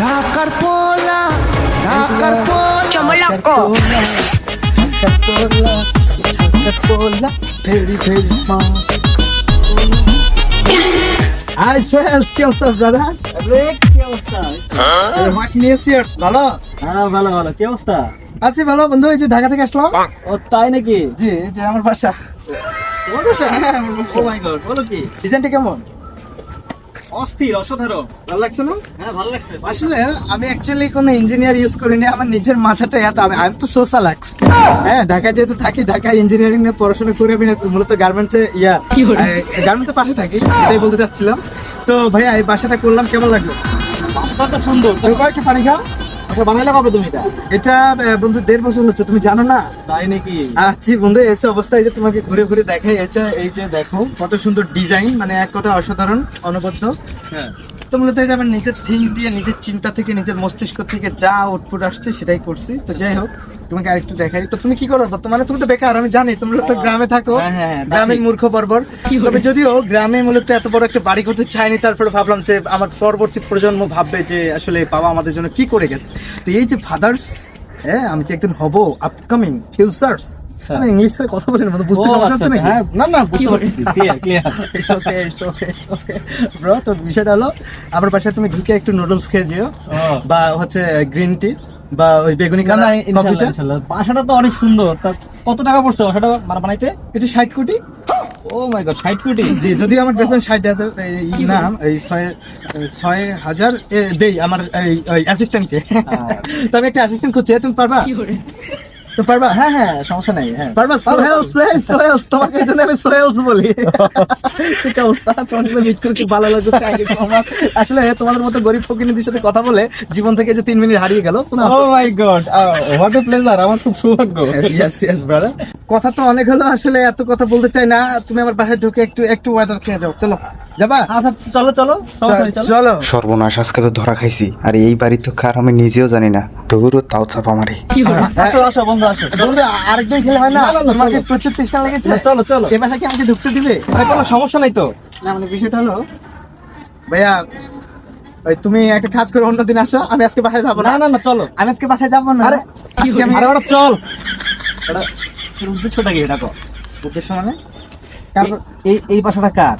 ঢাকার পোলা ঢাকার পোলা চমলক্কো ঢাকার পোলা ঢাকার পোলা ভেরি ভেরি স্মার্ট হাই সোহেলস কি অবস্থা ব্রাদার? আরে কি অবস্থা? হোয়াট নিউজ ইয়ার্স ভালো? হ্যাঁ ভালো ভালো। কি অবস্থা? আছি ভালো বন্ধু এই যে ঢাকা থেকে আসলাম। ও তাই নাকি? জি যে আমার বাসা। তোমার বাসা? হ্যাঁ আমার ও মাই গড বলো কি? ডিজাইনটা কেমন? অস্থির অসাধারণ। ভালো লাগছে না? হ্যাঁ ভালো লাগছে। আসলে আমি অ্যাকচুয়ালি কোনো ইঞ্জিনিয়ার ইউজ করিনি আমার নিজের মাথাটা এত আমি আমি তো সোশ্যাল আক্স হ্যাঁ ঢাকায় যেহেতু থাকি ঢাকায় ইঞ্জিনিয়ারিং নিয়ে পড়াশোনা করে আমি মূলত গার্মেন্টসে ইয়া গার্মেন্টসের পাশে থাকি এটাই বলতে চাচ্ছিলাম। তো ভাইয়া এই বাসাটা করলাম কেমন লাগল? বাসটা তো সুন্দর। পানি খাও। আচ্ছা বানাইলে কবে তুমি এটা? এটা বন্ধু দেড় বছর হচ্ছে তুমি জানো না? তাই নাকি? আছি বন্ধু এসে অবস্থায় যে তোমাকে ঘুরে ঘুরে দেখাই এটা এই যে দেখো কত সুন্দর ডিজাইন মানে এক কথা অসাধারণ অনবদ্য। হ্যাঁ তো মূলত এটা আমার নিজের থিঙ্ক দিয়ে নিজের চিন্তা থেকে নিজের মস্তিষ্ক থেকে যা আউটপুট আসছে সেটাই করছি। তো যাই হোক তোমাকে আরেকটু দেখাই। তো তুমি কি করো? বর্তমানে তুমি তো বেকার আমি জানি তোমরা তো গ্রামে থাকো। হ্যাঁ, হ্যাঁ, হ্যাঁ, গ্রামের। মূর্খ বর্বর। তবে যদিও গ্রামে মূলত এত বড় একটা বাড়ি করতে চাইনি তারপরে ভাবলাম যে আমার পরবর্তী প্রজন্ম ভাববে যে আসলে বাবা আমাদের জন্য কি করে গেছে। তো এই যে ফাদার্স হ্যাঁ আমি যে একদিন হব আপকামিং ফিউচার মানে ইংলিশে কথা বলেন মানে বুঝতে ও, সমস্যা আচ্ছা, হচ্ছে নাকি? আচ্ছা, হ্যাঁ, না না বুঝতে পারছি। Clear clear It's okay, it's okay, it's okay. Bro, তো বিষয়টা হলো আমার বাসায় তুমি ঢুকে একটু নুডলস খেয়ে যেও বা হচ্ছে গ্রিন টি বা ওই বেগুনি কালার কফিটা বাসাটা তো অনেক সুন্দর। তা কত টাকা পড়ছে বাসাটা? মানে বানাইতে? এটা ষাট কোটি। ও মাই গড 60 কোটি? জি যদি আমার বেতন ষাট হাজার এই নাম এই ছয় ছয় হাজার এ, দেই আমার এই অ্যাসিস্ট্যান্টকে তো আমি একটা অ্যাসিস্ট্যান্ট খুঁজছি তুমি পারবা? তো পারবা হ্যাঁ হ্যাঁ সমস্যা নাই হ্যাঁ। পারবা সোহেলস সোহেলস তোমাকে এই জন্য আমি সোহেলস বলি। ঠিক অবস্থা তোমার সাথে মিট করে খুব ভালো লাগছে থ্যাংক ইউ সো মাচ আসলে তোমাদের মতো গরিব ফকিনীদের সাথে কথা বলে জীবন থেকে যে তিন মিনিট হারিয়ে গেল ও my god what a pleasure আমার খুব সৌভাগ্য। ইয়েস ইয়েস ব্রাদার কথা তো অনেক হলো আসলে এত কথা বলতে চাই না তুমি আমার বাসায় ঢুকে একটু একটু ওয়েদার খেয়ে যাও চলো। যাবা? আচ্ছা চলো চলো চলো। চলো। সর্বনাশ আজকে তো ধরা খাইছি। আর এই বাড়ির তো কার আমি নিজেও জানি না। দৌড়ও তাও চাপা মারে। আসো আসো বন্ধু আসো। বন্ধু আরেকদিন খেলে হয় না? তোমাকে। প্রচুর তৃষ্ণা লেগেছে? চলো, চলো। এ বাসা কি আমাকে ঢুকতে দিবে? আরে কোনো সমস্যা নাই তো। না মানে বিষয়টা হলো ভাইয়া ওই তুমি একটা কাজ করে অন্যদিন আসো। আমি আজকে বাসায় যাব না। না না চলো। আমি আজকে বাসায় যাব না। আরে আজকে আমি আরে ওটা চল। উদ্দেশ্যটা কি? এটা কো উদ্দেশ্য মানে? কারণ- এই এই বাসাটা কার?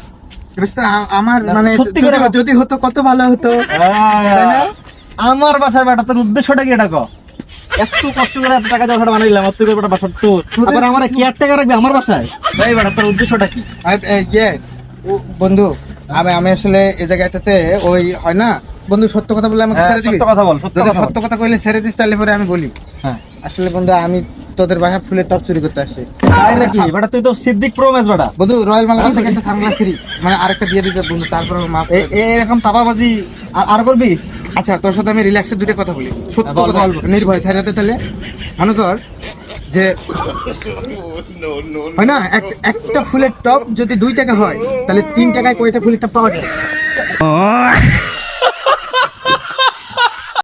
আমার মানে সত্যি করে- যদি হতো কত ভালো হতো। তাই না? আমার বাসার বেটা তোর উদ্দেশ্যটা কি এটা কো? এত কষ্ট করে এত টাকা দিয়ে বানাইলাম আর তুই করে বেটা বাসা তোর। আবার আমার কেয়ার টাকা রাখবি আমার বাসায়? এই বেটা তোর উদ্দেশ্যটা কি? আই- এই যে ও, বন্ধু আমি আমি আসলে এই জায়গাটাতে ওই হয় না? বন্ধু সত্য কথা বলে আমাকে হ্যাঁ, ছেড়ে দিবি? সত্য কথা বল, সত্য কথা বল। সত্য কথা কইলে ছেড়ে দিস তাহলে পরে আমি বলি। হ্যাঁ। আসলে বন্ধু আমি তোদের বাসা ফুলের টপ চুরি করতে আসছি। তাই নাকি? বেটা তুই তো সিদ্দিক প্রো ম্যাচ বেটা। বন্ধু রয়্যাল মালা থেকে একটা সানগ্লাস ফ্রি। মানে আরেকটা দিয়ে দিতে বন্ধু তারপর মাফ এরকম চাপাবাজি আর আর করবি? আচ্ছা তোর সাথে আমি রিল্যাক্সে দুটো কথা বলি। সত্য কথা বল। নির্ভয় ছাড়াতে তাহলে। মনে কর যে হয় না এক- একটা ফুলের টপ যদি দুই টাকা হয় তাহলে তিন টাকায় কয়টা ফুলের টপ পাওয়া যায়?